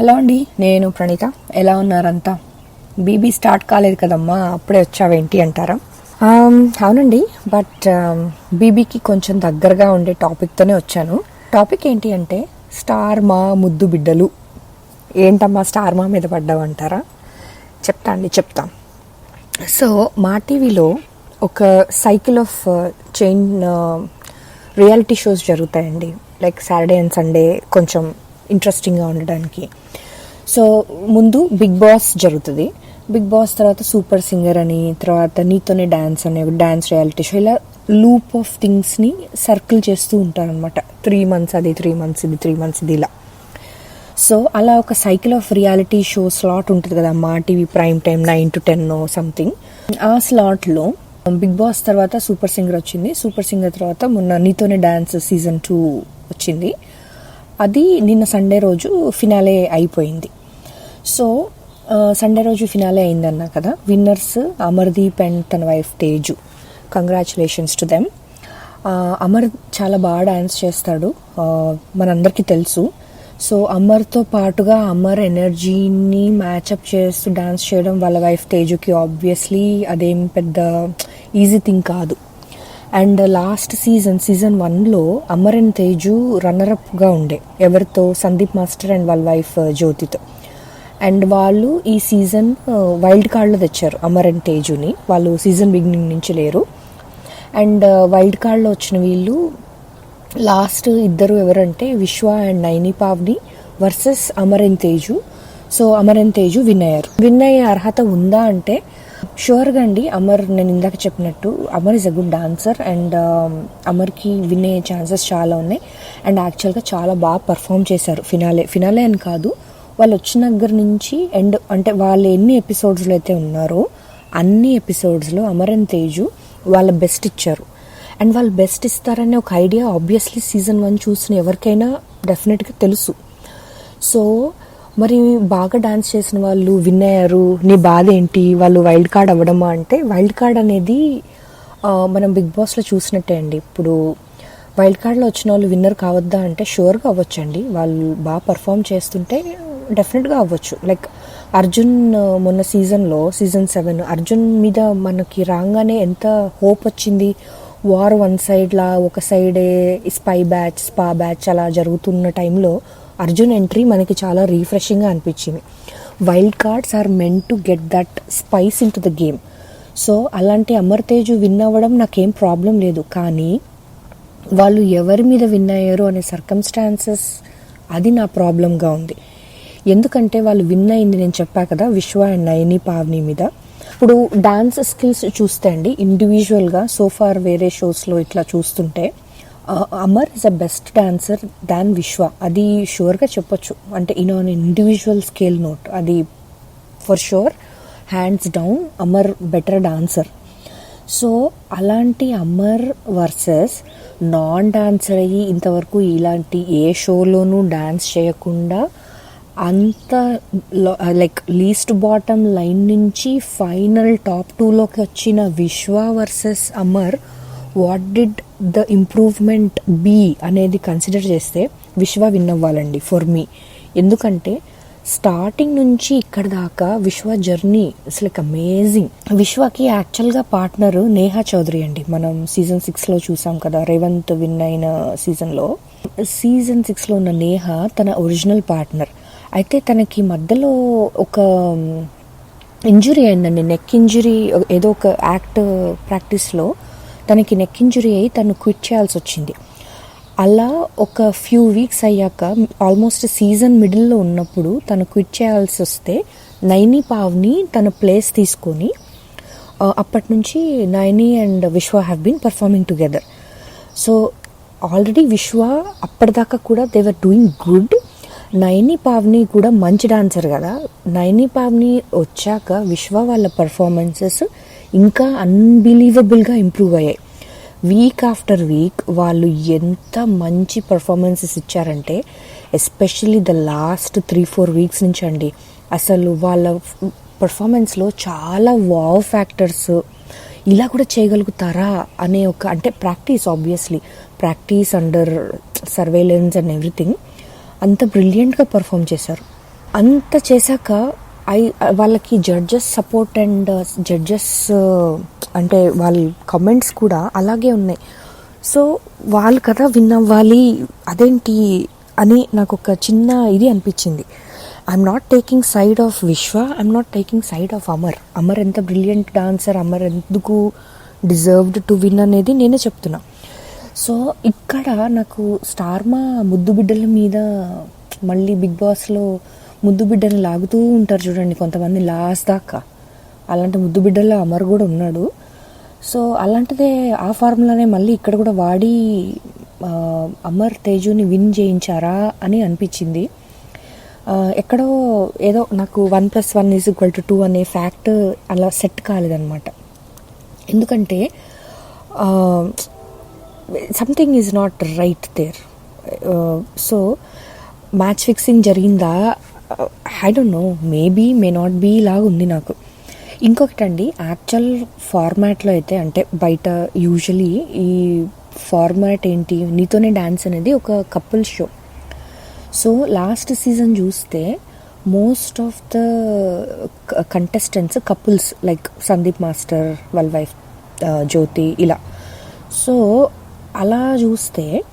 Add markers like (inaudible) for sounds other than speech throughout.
Hello అండి నేను ప్రణీత. ఎలా ఉన్నారంతా? బీబీ స్టార్ట్ కాలేదు కదమ్మా అప్పుడే వచ్చావేంటి అంటారా? అవునండి బట్ బీబీకి కొంచెం దగ్గరగా ఉండే టాపిక్తోనే వచ్చాను. టాపిక్ ఏంటి అంటే స్టార్ మా ముద్దు బిడ్డలు. ఏంటమ్మా స్టార్ మా మీద పడ్డావు అంటారా? చెప్తా అండి చెప్తాం. సో మా టీవీలో ఒక cycle of chain reality shows జరుగుతాయండి. లైక్ సాటర్డే అండ్ సండే కొంచెం ఇంట్రెస్టింగ్గా ఉండడానికి. సో ముందు బిగ్ బాస్ జరుగుతుంది. బిగ్ బాస్ తర్వాత సూపర్ సింగర్ అని తర్వాత నీతోనే డ్యాన్స్ అనే డ్యాన్స్ రియాలిటీ షో ఇలా లూప్ ఆఫ్ థింగ్స్ని సర్కిల్ చేస్తూ ఉంటారనమాట త్రీ మంత్స్ అది త్రీ మంత్స్ ఇది త్రీ మంత్స్ ఇది ఇలా. సో అలా ఒక cycle of reality show slot ఉంటుంది కదా Maa TV prime time nine to ten something ఆ స్లాట్లో బిగ్ బాస్ తర్వాత సూపర్ సింగర్ వచ్చింది. సూపర్ సింగర్ తర్వాత మొన్న నీతోనే డ్యాన్స్ సీజన్ టూ వచ్చింది. అది నిన్న సండే రోజు ఫినాలే అయిపోయింది. సో సండే రోజు ఫినాలే అయిందన్నా కదా. విన్నర్స్ అమర్దీప్ అండ్ తన wife Teju. Congratulations to them Amar చాలా బాగా డ్యాన్స్ చేస్తాడు. మనందరికీ తెలుసు. సో అమర్తో పాటుగా అమర్ ఎనర్జీని మ్యాచప్ చేస్తూ డ్యాన్స్ చేయడం వాళ్ళ వైఫ్ తేజుకి ఆబ్వియస్లీ అదేం పెద్ద ఈజీ థింగ్ కాదు. అండ్ లాస్ట్ సీజన్ సీజన్ వన్లో అమర్ అండ్ తేజు రన్నరప్గా ఉండే. ఎవరితో? సందీప్ మాస్టర్ అండ్ వాళ్ళ వైఫ్ uh, జ్యోతితో. అండ్ వాళ్ళు ఈ సీజన్ uh, వైల్డ్ కార్డ్లో తెచ్చారు అమర్ అండ్ తేజుని. వాళ్ళు సీజన్ బిగినింగ్ నుంచి లేరు. అండ్ uh, వైల్డ్ కార్డ్లో వచ్చిన వీళ్ళు లాస్ట్ ఇద్దరు ఎవరంటే Vishwa and Naini Pavni versus Amar and Teju. So Amar and Teju win అయ్యారు విన్ అయ్యే అర్హత ఉందా అంటే షూర్గా అండి అమర్ నేను ఇందాక చెప్పినట్టు Amar is a good dancer and అమర్కి win అయ్యే ఛాన్సెస్ చాలా ఉన్నాయి. అండ్ యాక్చువల్గా చాలా బాగా పర్ఫామ్ చేశారు ఫినాలే ఫినాలే అని కాదు వాళ్ళు వచ్చిన దగ్గర నుంచి అండ్ అంటే వాళ్ళు ఎన్ని ఎపిసోడ్స్లో అయితే ఉన్నారో అన్ని ఎపిసోడ్స్లో అమర్ అండ్ తేజు వాళ్ళ బెస్ట్ ఇచ్చారు. అండ్ వాళ్ళు బెస్ట్ ఇస్తారనే ఒక ఐడియా ఆబ్వియస్లీ సీజన్ వన్ చూసిన ఎవరికైనా డెఫినెట్గా తెలుసు. సో మరి బాగా డాన్స్ చేసిన వాళ్ళు విన్ అయ్యారు. నీ బాధ ఏంటి? వాళ్ళు వైల్డ్ కార్డ్ అవ్వడమా అంటే వైల్డ్ కార్డ్ అనేది మనం బిగ్ బాస్లో చూసినట్టే అండి. ఇప్పుడు వైల్డ్ కార్డ్లో వచ్చిన వాళ్ళు విన్నర్ కావద్దా అంటే షూర్గా అవ్వచ్చండి. వాళ్ళు బాగా పర్ఫామ్ చేస్తుంటే డెఫినెట్గా అవ్వచ్చు. లైక్ అర్జున్ మొన్న సీజన్లో సీజన్ సెవెన్ అర్జున్ మీద మనకి రాగానే ఎంత హోప్ వచ్చింది? వార్ వన్ సైడ్లా ఒక సైడే స్పై బ్యాచ్ స్పా బ్యాచ్ అలా జరుగుతున్న టైంలో అర్జున్ ఎంట్రీ మనకి చాలా రీఫ్రెషింగ్గా అనిపించింది. Wild cards are meant to get that spice into the game so అలాంటి అమర్ తేజు విన్ అవ్వడం నాకేం ప్రాబ్లం లేదు. కానీ వాళ్ళు ఎవరి మీద విన్ అయ్యారు అనే సర్కమ్స్టాన్సెస్ అది నా ప్రాబ్లంగా ఉంది. ఎందుకంటే వాళ్ళు విన్ అయింది నేను చెప్పా కదా విశ్వ అండ్ నయని పావని మీద. ఇప్పుడు డాన్స్ స్కిల్స్ చూస్తే అండి ఇండివిజువల్గా సోఫార్ వేరే షోస్లో ఇట్లా చూస్తుంటే Amar is a best dancer than Vishwa అది షూర్గా చెప్పొచ్చు. అంటే in on individual scale note అది for sure hands down Amar better dancer so అలాంటి అమర్ వర్సెస్ నాన్ డాన్సర్ అయ్యి ఇంతవరకు ఇలాంటి ఏ షోలోనూ డాన్స్ చేయకుండా అంత లైక్ లీస్ట్ బాటమ్ లైన్ నుంచి ఫైనల్ టాప్ టూలోకి వచ్చిన Vishwa versus Amar what did the improvement be అనేది కన్సిడర్ చేస్తే విశ్వ విన్ అవ్వాలండి ఫర్ మీ. ఎందుకంటే స్టార్టింగ్ నుంచి ఇక్కడ దాకా విశ్వ జర్నీ అసలు అమేజింగ్. విశ్వకి యాక్చువల్గా పార్ట్నర్ నేహా చౌదరి అండి. మనం సీజన్ సిక్స్లో చూసాం కదా రేవంత్ విన్ అయిన సీజన్లో. సీజన్ సిక్స్లో ఉన్న నేహ తన ఒరిజినల్ పార్ట్నర్. అయితే తనకి మధ్యలో ఒక ఇంజురీ అయిందండి నెక్ ఇంజురీ ఏదో ఒక యాక్ట్ ప్రాక్టీస్లో. తనకి నెక్ ఇంజురీ అయ్యి తను క్విట్ చేయాల్సి వచ్చింది. అలా ఒక ఫ్యూ వీక్స్ అయ్యాక ఆల్మోస్ట్ సీజన్ మిడిల్లో ఉన్నప్పుడు తను క్విట్ చేయాల్సి వస్తే నైని పావ్ని తన ప్లేస్ తీసుకొని అప్పటి నుంచి Naini and Vishwa have been performing together so already Vishwa అప్పటిదాకా కూడా they were doing good Naini Pavni కూడా మంచి డాన్సర్ కదా. నైని పావ్ని వచ్చాక విశ్వ వాళ్ళ పర్ఫార్మెన్సెస్ ఇంకా అన్బిలీవబుల్గా ఇంప్రూవ్ అయ్యాయి. వీక్ ఆఫ్టర్ వీక్ వాళ్ళు ఎంత మంచి పర్ఫార్మెన్సెస్ ఇచ్చారంటే especially the last three four weeks నుంచి అండి అసలు వాళ్ళ పర్ఫార్మెన్స్లో చాలా వావ్ ఫ్యాక్టర్స్ ఇలా కూడా చేయగలుగుతారా అనే ఒక అంటే practice obviously practice under surveillance and everything అంత బ్రిలియంట్గా పర్ఫామ్ చేశారు. అంత చేశాక ఐ uh, వాళ్ళకి జడ్జెస్ సపోర్ట్ అండ్ జడ్జెస్ అంటే వాళ్ళ కమెంట్స్ కూడా అలాగే ఉన్నాయి. సో వాళ్ళు కదా విన్ అవ్వాలి అదేంటి అని నాకు ఒక చిన్న ఇది అనిపించింది. I'm not taking side of Vishwa I'm not taking side of Amar Amar ఎంత బ్రిలియంట్ డాన్సర్ అమర్ ఎందుకు డిజర్వ్డ్ టు విన్ అనేది నేనే చెప్తున్నా. సో ఇక్కడ నాకు స్టార్మా ముద్దు బిడ్డల మీద మళ్ళీ బిగ్ బాస్లో ముద్దు బిడ్డని లాగుతూ ఉంటారు చూడండి కొంతమంది లాస్ట్ దాకా. అలాంటి ముద్దు బిడ్డల్లో అమర్ కూడా ఉన్నాడు. సో అలాంటిదే ఆ ఫార్ములానే మళ్ళీ ఇక్కడ కూడా వాడి అమర్ తేజుని విన్ చేయించారా అని అనిపించింది. ఎక్కడో ఏదో నాకు one plus one is equal to two అనే ఫ్యాక్ట్ అలా సెట్ కాలేదన్నమాట. ఎందుకంటే something is not right there so match fixing జరిగిందా I don't know maybe may not be లాగా ఉంది నాకు. ఇంకొకటండి యాక్చువల్ ఫార్మాట్లో అయితే అంటే బయట యూజువలీ ఈ ఫార్మాట్ ఏంటి నీతోనే డ్యాన్స్ అనేది ఒక couple show so last season చూస్తే most of the contestants couples like Sandeep master వాళ్ళ వైఫ్ జ్యోతి ఇలా. సో అలా చూస్తే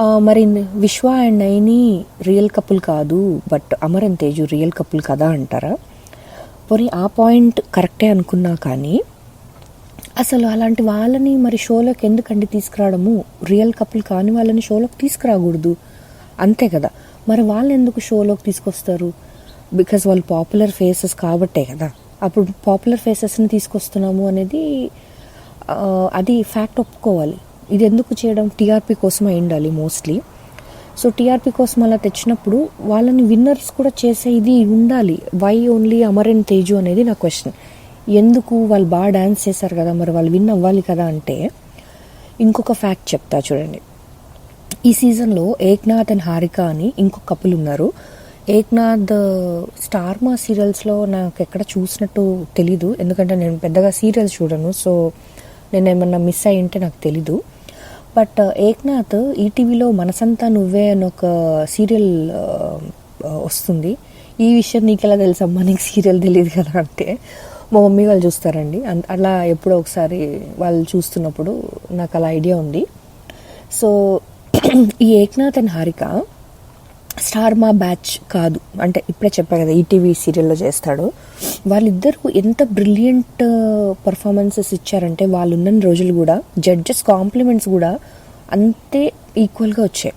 మరి Vishwa and Naini real couple కాదు but Amar and Teju real couple కదా అంటారా? పోనీ ఆ పాయింట్ కరెక్టే అనుకున్నా కానీ అసలు అలాంటి వాళ్ళని మరి షోలోకి ఎందుకండి తీసుకురావడము? రియల్ కపుల్ కాని వాళ్ళని షోలోకి తీసుకురాకూడదు. అంతే కదా. మరి వాళ్ళు ఎందుకు షోలోకి తీసుకొస్తారు? బికాజ్ వాళ్ళు పాపులర్ ఫేసెస్ కాబట్టే కదా. అప్పుడు పాపులర్ ఫేసెస్ని తీసుకొస్తున్నాము అనేది అది ఫ్యాక్ట్ ఒప్పుకోవాలి. ఇది ఎందుకు చేయడం టీఆర్పీ కోసం అయి ఉండాలి మోస్ట్లీ. సో టీఆర్పీ కోసం అలా తెచ్చినప్పుడు వాళ్ళని విన్నర్స్ కూడా చేసే ఇది ఉండాలి. Why only Amar and Teju అనేది నా క్వశ్చన్. ఎందుకు వాళ్ళు బాగా డాన్స్ చేశారు కదా మరి వాళ్ళు విన్ అవ్వాలి కదా అంటే ఇంకొక ఫ్యాక్ట్ చెప్తా చూడండి. ఈ సీజన్లో ఏక్నాథ్ అండ్ హారిక అని ఇంకొక కపుల్ ఉన్నారు. ఏక్నాథ్ స్టార్ మా సీరియల్స్లో నాకు ఎక్కడ చూసినట్టు తెలీదు. ఎందుకంటే నేను పెద్దగా సీరియల్స్ చూడను. సో నేను ఏమన్నా మిస్ అయ్యి ఉంటే నాకు తెలీదు. బట్ uh, ఏక్నాథ్ ఈటీవీలో మనసంతా నువ్వే అని ఒక సీరియల్ uh, uh, వస్తుంది. ఈ విషయం నీకెలా తెలుసమ్మా నీకు సీరియల్ తెలియదు కదా అంటే మా మమ్మీ వాళ్ళు చూస్తారండి. అన్- అలా ఎప్పుడో ఒకసారి వాళ్ళు చూస్తున్నప్పుడు నాకు అలా ఐడియా ఉంది. సో (clears throat) ఈ Eknath and Harika star Maa batch కాదు. అంటే ఇప్పుడే చెప్పా కదా ఈటీవీ సీరియల్లో చేస్తాడు. వాళ్ళిద్దరూ ఎంత బ్రిలియంట్ పర్ఫార్మెన్సెస్ ఇచ్చారంటే వాళ్ళు ఉన్న రోజులు కూడా జడ్జెస్ కాంప్లిమెంట్స్ కూడా అంతే ఈక్వల్గా వచ్చాయి.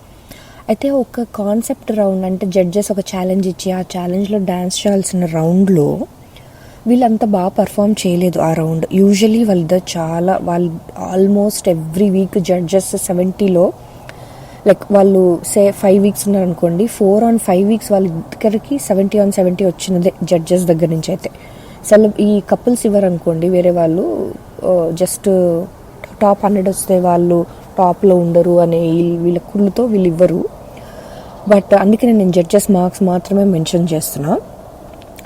అయితే ఒక కాన్సెప్ట్ రౌండ్ అంటే జడ్జెస్ ఒక ఛాలెంజ్ ఇచ్చి ఆ ఛాలెంజ్లో డ్యాన్స్ చేయాల్సిన రౌండ్లో వీళ్ళంతా బాగా పర్ఫామ్ చేయలేదు ఆ రౌండ్ యూజువలీ వాళ్ళిద్దరు చాలా వాళ్ళు ఆల్మోస్ట్ ఎవ్రీ వీక్ జడ్జెస్ సెవెంటీలో లైక్ వాళ్ళు సే ఫైవ్ వీక్స్ ఉన్నారనుకోండి ఫోర్ ఆన్ ఫైవ్ వీక్స్ వాళ్ళ దగ్గరికి సెవెంటీ ఆన్ సెవెంటీ వచ్చినదే జడ్జెస్ దగ్గర నుంచి అయితే. సెల ఈ కపుల్స్ ఇవ్వరు అనుకోండి వేరే వాళ్ళు జస్ట్ టాప్ హండ్రెడ్ వస్తే వాళ్ళు టాప్లో ఉండరు అనే వీళ్ళ- వీళ్ళ కుళ్ళుతో వీళ్ళు ఇవ్వరు. బట్ అందుకనే నేను జడ్జెస్ మార్క్స్ మాత్రమే మెన్షన్ చేస్తున్నా.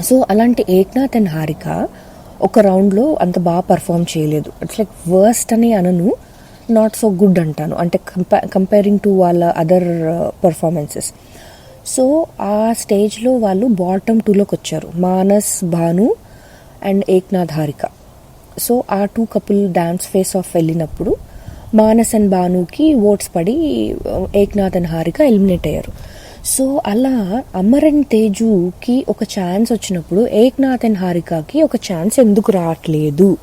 సో అలాంటి ఏక్నాథ్ అండ్ హారిక ఒక రౌండ్లో అంత బాగా పర్ఫామ్ చేయలేదు. ఇట్స్ లైక్ వర్స్ట్ అని అనను. నాట్ సో గుడ్ అంటాను. అంటే కంపే కంపేరింగ్ టు వాళ్ళ అదర్ పర్ఫార్మెన్సెస్ సో ఆ స్టేజ్లో వాళ్ళు బాటమ్ టూలోకి వచ్చారు. మానస్ భాను అండ్ ఏక్నాథ్ హారిక సో ఆ two couple dance face off వెళ్ళినప్పుడు మానస్ అండ్ భానుకి ఓట్స్ పడి ఏక్నాథ్ అండ్ హారిక ఎలిమినేట్ అయ్యారు. సో అలా అమర్ అండ్ తేజుకి ఒక ఛాన్స్ వచ్చినప్పుడు ఏక్నాథ్ అండ్ హారికకి ఒక ఛాన్స్ ఎందుకు రావట్లేదు?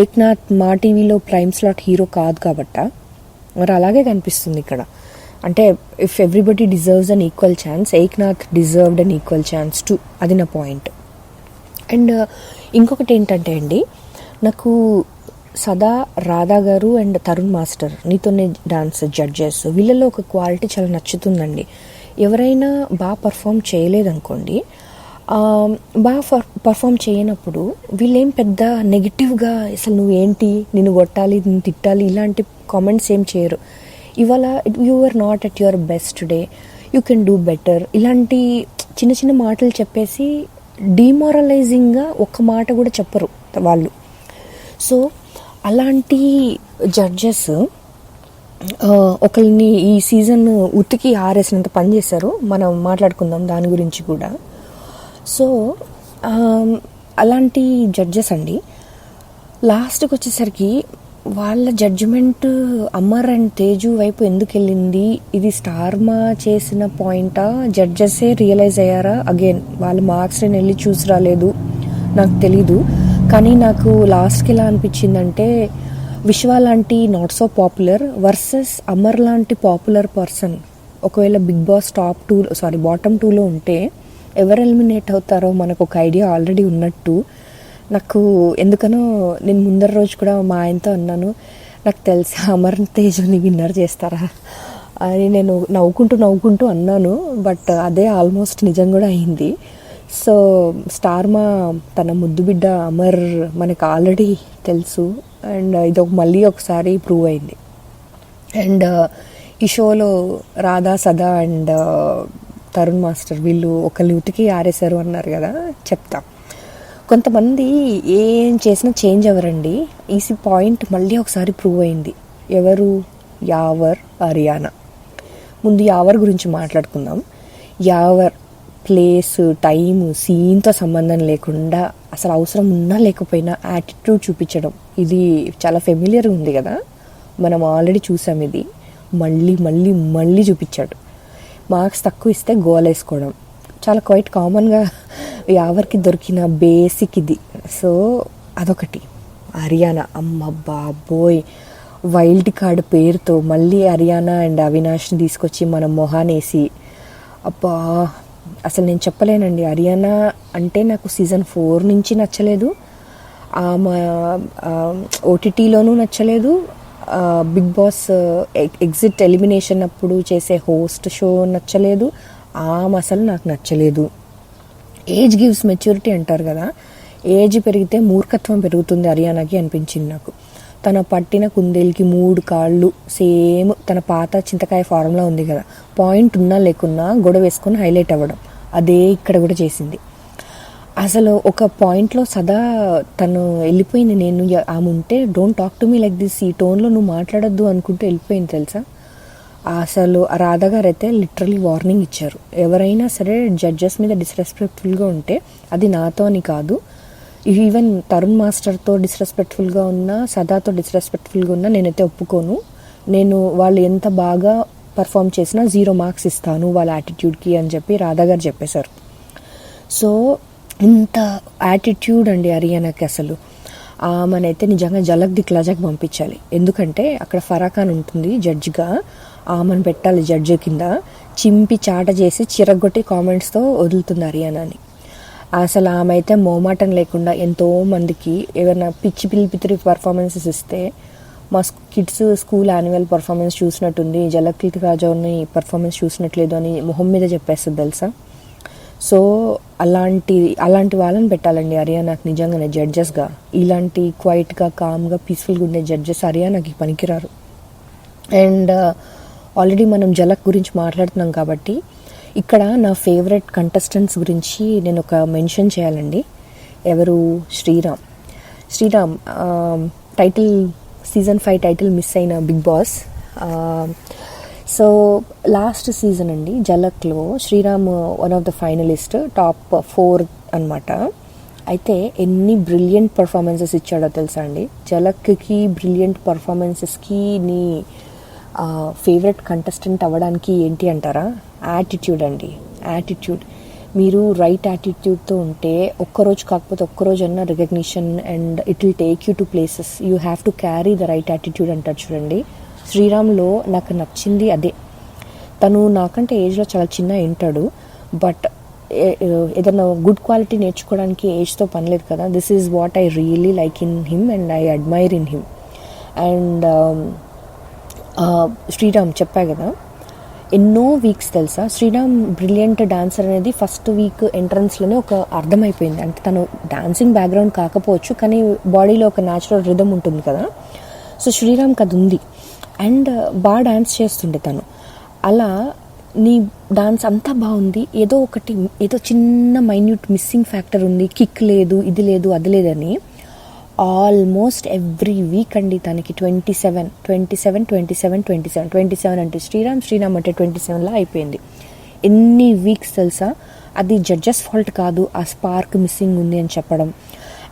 ఏక్నాథ్ మా టీవీలో ప్రైమ్ స్లాట్ హీరో కాదు కాబట్ట. మరి అలాగే కనిపిస్తుంది ఇక్కడ. అంటే if everybody deserves an equal chance Eknath deserved an equal chance to అది నా పాయింట్ అండ్ uh, ఇంకొకటి ఏంటంటే అండి నాకు Sada Radha garu and Tarun master Neethone dance judges వీళ్ళలో ఒక క్వాలిటీ చాలా నచ్చుతుందండి. ఎవరైనా బాగా పర్ఫామ్ చేయలేదనుకోండి బాగా ఫర్ పర్ఫామ్ చేయనప్పుడు వీళ్ళేం పెద్ద నెగిటివ్గా అసలు నువ్వు ఏంటి నిన్ను కొట్టాలి నిన్ను తిట్టాలి ఇలాంటి కామెంట్స్ ఏం చేయరు. ఇవాళ you are not at your best day you can do better ఇలాంటి చిన్న చిన్న మాటలు చెప్పేసి డిమారలైజింగ్గా ఒక్క మాట కూడా చెప్పరు వాళ్ళు. సో అలాంటి జడ్జెస్ ఒకరిని ఈ సీజన్ ఉతికి ఆరేసినంత పని చేశారు. మనం మాట్లాడుకుందాం దాని గురించి కూడా. సో అలాంటి జడ్జెస్ అండి. లాస్ట్కి వచ్చేసరికి వాళ్ళ జడ్జిమెంట్ అమర్ అండ్ తేజు వైపు ఎందుకు వెళ్ళింది? ఇది స్టార్మా చేసిన పాయింటా జడ్జెసే రియలైజ్ అయ్యారా? అగైన్ వాళ్ళ మార్క్స్ నేను వెళ్ళి చూసి రాలేదు. నాకు తెలీదు. కానీ నాకు లాస్ట్కి ఎలా అనిపించిందంటే విశ్వ లాంటి not so popular versus Amar లాంటి పాపులర్ పర్సన్ ఒకవేళ Bigg Boss top two sorry bottom టూలో ఉంటే ఎవరు ఎలిమినేట్ అవుతారో మనకు ఒక ఐడియా ఆల్రెడీ ఉన్నట్టు. నాకు ఎందుకనో నేను ముందర రోజు కూడా మా ఆయనతో అన్నాను నాకు తెలిసి అమర్ తేజుని విన్నర్ చేస్తారా? అని నేను నవ్వుకుంటూ నవ్వుకుంటూ అన్నాను బట్ అదే ఆల్మోస్ట్ నిజం కూడా అయింది. సో స్టార్మా తన ముద్దు బిడ్డ అమర్ మనకు ఆల్రెడీ తెలుసు అండ్ ఇది ఒక మళ్ళీ ఒకసారి ప్రూవ్ అయింది. అండ్ ఈ షోలో రాధా సదా అండ్ తరుణ్ మాస్టర్ వీళ్ళు ఒకళ్ళు ఉతికి ఆరేశారు అన్నారు కదా చెప్తా. కొంతమంది ఏం చేసినా చేంజ్ అవ్వరండి. ఈసీ పాయింట్ మళ్ళీ ఒకసారి ప్రూవ్ అయింది. ఎవరు? యావర్ హర్యానా. ముందు యావర్ గురించి మాట్లాడుకుందాం. యావర్ ప్లేస్ టైం సీన్తో సంబంధం లేకుండా అసలు అవసరం ఉన్నా లేకపోయినా యాటిట్యూడ్ చూపించడం. ఇది చాలా ఫెమిలియర్ ఉంది కదా. మనం ఆల్రెడీ చూసాం ఇది. మళ్ళీ మళ్ళీ మళ్ళీ చూపించాడు. మార్క్స్ తక్కువ ఇస్తే గోల్ వేసుకోవడం. చాలా క్వైట్ కామన్గా ఎవరికి దొరికిన బేసిక్ ఇది. సో అదొకటి. హర్యానా. అమ్మ బాబోయ్ వైల్డ్ కార్డ్ పేరుతో మళ్ళీ హర్యానా అండ్ అవినాష్ని తీసుకొచ్చి మనం మొహానేసి. అబ్బా అసలు నేను చెప్పలేనండి. హర్యానా అంటే నాకు సీజన్ ఫోర్ నుంచి నచ్చలేదు. ఆమె ఓటీటీలోనూ నచ్చలేదు. బిగ్ బాస్ ఎగ్జిట్ ఎలిమినేషన్ అప్పుడు చేసే హోస్ట్ షో నచ్చలేదు. ఆమె అసలు నాకు నచ్చలేదు. ఏజ్ గివ్స్ మెచ్యూరిటీ అంటారు కదా. ఏజ్ పెరిగితే మూర్ఖత్వం పెరుగుతుంది హర్యానాకి అనిపించింది నాకు. తన పట్టిన కుందేలుకి మూడు కాళ్ళు సేమ్ తన పాత చింతకాయ ఫారంలో ఉంది కదా. పాయింట్ ఉన్నా లేకున్నా గొడవ వేసుకొని హైలైట్ అవ్వడం. అదే ఇక్కడ కూడా చేసింది. అసలు ఒక పాయింట్లో సదా తను వెళ్ళిపోయింది. నేను ఆమె ఉంటే don't talk to me like this ఈ టోన్లో నువ్వు మాట్లాడొద్దు అనుకుంటూ వెళ్ళిపోయింది తెలుసా? అసలు ఆ రాధా గారు అయితే లిటరలీ వార్నింగ్ ఇచ్చారు. ఎవరైనా సరే జడ్జెస్ మీద డిస్రెస్పెక్ట్ఫుల్గా ఉంటే అది నాతో అని కాదు. ఈవెన్ తరుణ్ మాస్టర్తో డిస్రెస్పెక్ట్ఫుల్గా ఉన్నా సదాతో డిస్రెస్పెక్ట్ఫుల్గా ఉన్నా నేనైతే ఒప్పుకోను. నేను వాళ్ళు ఎంత బాగా పర్ఫామ్ చేసినా జీరో మార్క్స్ ఇస్తాను వాళ్ళ యాటిట్యూడ్కి అని చెప్పి రాధా గారు చెప్పేశారు. సో ఇంత యాటిట్యూడ్ అండి హర్యానాకి అసలు ఆమెనైతే నిజంగా జలక్ దిక్లాజాకి పంపించాలి. ఎందుకంటే అక్కడ ఫరాఖాన్ ఉంటుంది జడ్జిగా. ఆమెను పెట్టాలి జడ్జి కింద. చింపి చాట చేసి చిరగొట్టి కామెంట్స్తో వదులుతుంది హర్యానాని అసలు ఆమె అయితే మోమాటం లేకుండా ఎంతో మందికి ఏమైనా పిచ్చి పిలిపితిరి పర్ఫార్మెన్సెస్ ఇస్తే మా కిడ్స్ స్కూల్ యాన్యువల్ పర్ఫార్మెన్స్ చూసినట్టుంది జలక్ రాజాని పర్ఫార్మెన్స్ చూసినట్లేదు అని మొహం మీద చెప్పేస్తుంది తెలుసా? సో అలాంటి అలాంటి వాళ్ళని పెట్టాలండి హర్యానాకి నిజంగానే జడ్జెస్గా. ఇలాంటి క్వైట్గా కామ్గా పీస్ఫుల్గా ఉండే జడ్జెస్ హర్యానాకి పనికిరారు. అండ్ uh, ఆల్రెడీ మనం జలక్ గురించి మాట్లాడుతున్నాం కాబట్టి ఇక్కడ నా ఫేవరెట్ కంటెస్టెంట్స్ గురించి నేను ఒక మెన్షన్ చేయాలండి. ఎవరు? Sriram. Sriram uh, title season five title miss అయిన Bigg Boss. Uh, so last season అండి జలక్లో Sriram one of the finalist top four అన్నమాట. అయితే ఎన్ని బ్రిలియంట్ పర్ఫార్మెన్సెస్ ఇచ్చాడో తెలుసా అండి? జలక్కి బ్రిలియంట్ పర్ఫార్మెన్సెస్కి నీ ఫేవరెట్ కంటెస్టెంట్ అవ్వడానికి ఏంటి అంటారా? యాటిట్యూడ్ అండి యాటిట్యూడ్ మీరు రైట్ యాటిట్యూడ్తో ఉంటే ఒక్కరోజు కాకపోతే ఒక్కరోజన్నా recognition and it will take you to places you have to carry the right attitude అంటారు చూడండి. శ్రీరామ్లో నాకు నచ్చింది అదే. తను నాకంటే ఏజ్లో చాలా చిన్న వింటాడు బట్ ఏదైనా గుడ్ క్వాలిటీ నేర్చుకోవడానికి ఏజ్తో పని లేదు కదా. This is what I really like in him and I admire in him and Sriram చెప్పా కదా ఎన్నో వీక్స్ తెలుసా? శ్రీరామ్ బ్రిలియంట్ డాన్సర్ అనేది ఫస్ట్ వీక్ ఎంట్రన్స్లోనే ఒక అర్థమైపోయింది. అంటే తను డాన్సింగ్ బ్యాక్గ్రౌండ్ కాకపోవచ్చు కానీ బాడీలో ఒక న్యాచురల్ రిధమ్ ఉంటుంది కదా. సో శ్రీరామ్కి అది ఉంది. అండ్ బాగా డాన్స్ చేస్తుండే తను. అలా నీ డాన్స్ అంతా బాగుంది. ఏదో ఒకటి ఏదో చిన్న మైన్యూట్ మిస్సింగ్ ఫ్యాక్టర్ ఉంది. కిక్ లేదు ఇది లేదు అది లేదని ఆల్మోస్ట్ ఎవ్రీ వీక్ అండి తనకి twenty seven twenty seven twenty seven twenty seven twenty seven అంటే శ్రీరామ్ శ్రీరామ్ అంటే ట్వంటీ సెవెన్లా అయిపోయింది. ఎన్ని వీక్స్ తెలుసా? అది జడ్జెస్ ఫాల్ట్ కాదు ఆ స్పార్క్ మిస్సింగ్ ఉంది అని చెప్పడం.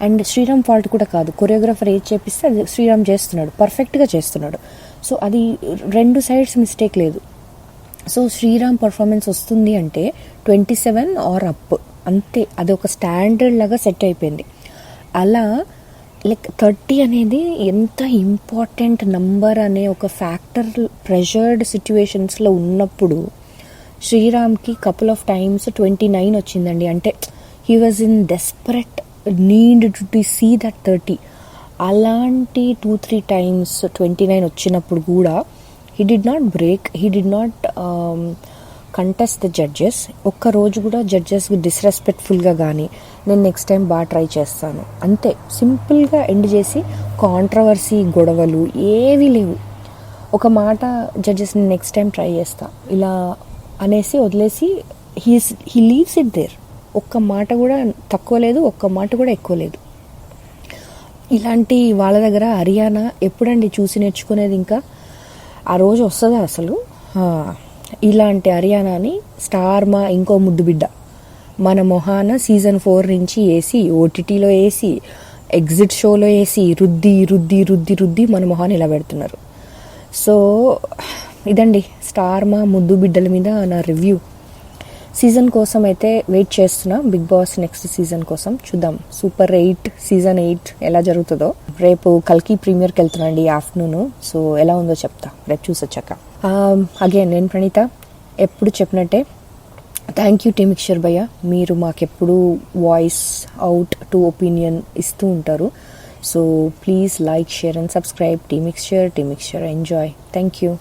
అండ్ శ్రీరామ్ ఫాల్ట్ కూడా కాదు కొరియోగ్రాఫర్ ఏది చేపిస్తే అది శ్రీరామ్ చేస్తున్నాడు పర్ఫెక్ట్గా చేస్తున్నాడు. సో అది రెండు సైడ్స్ మిస్టేక్ లేదు. సో శ్రీరామ్ పర్ఫార్మెన్స్ వస్తుంది అంటే ట్వంటీ సెవెన్ ఆర్ అప్ అంతే అది ఒక స్టాండర్డ్ లాగా సెట్ అయిపోయింది. అలా లైక్ థర్టీ అనేది ఎంత ఇంపార్టెంట్ నంబర్ అనే ఒక ఫ్యాక్టర్ ప్రెషర్డ్ సిచ్యువేషన్స్లో ఉన్నప్పుడు శ్రీరామ్కి couple of times twenty nine వచ్చిందండి. అంటే he was in desperate need to see that thirty అలాంటి two three times twenty nine వచ్చినప్పుడు కూడా he did not break he did not contest the judges ఒక్క రోజు కూడా జడ్జెస్కి డిస్రెస్పెక్ట్ఫుల్గా కానీ నేను నెక్స్ట్ టైం బాగా ట్రై చేస్తాను. అంతే సింపుల్గా ఎండ్ చేసి కాంట్రవర్సీ గొడవలు ఏవీ లేవు. ఒక మాట జడ్జెస్ నేను నెక్స్ట్ టైం ట్రై చేస్తా. ఇలా అనేసి వదిలేసి he's he leaves it there ఒక్క మాట కూడా తక్కువ లేదు ఒక్క మాట కూడా ఎక్కువ లేదు. ఇలాంటి వాళ్ళ దగ్గర హర్యానా ఎప్పుడండి చూసి నేర్చుకునేది ఇంకా? ఆ రోజు వస్తుందా అసలు? ఇలాంటి హర్యానాని స్టార్ మా ఇంకో ముద్దు బిడ్డ మన మొహాన సీజన్ ఫోర్ నుంచి వేసి ఓటీటీలో వేసి ఎగ్జిట్ షోలో వేసి రుద్ది రుద్ది రుద్ది రుద్ది మన మొహాన్ని ఇలా పెడుతున్నారు సో ఇదండి స్టార్ మా ముద్దు బిడ్డల మీద నా రివ్యూ. సీజన్ కోసం అయితే వెయిట్ చేస్తున్నా. బిగ్ బాస్ నెక్స్ట్ సీజన్ కోసం చూద్దాం. సూపర్ ఎయిట్ సీజన్ ఎయిట్ ఎలా జరుగుతుందో. రేపు కల్కి ప్రీమియర్కి వెళ్తున్నాండి ఆఫ్టర్నూన్. సో ఎలా ఉందో చెప్తా. రేపు చూసొచ్చాక అగైన్ నేను ప్రణీత. ఎప్పుడు చెప్పినట్టే థ్యాంక్ యూ టీ మిక్చర్ భయ్య. మీరు మాకెప్పుడు వాయిస్ అవుట్ టు ఒపీనియన్ ఇస్తూ ఉంటారు. So please like share and subscribe tea mixture tea enjoy thank you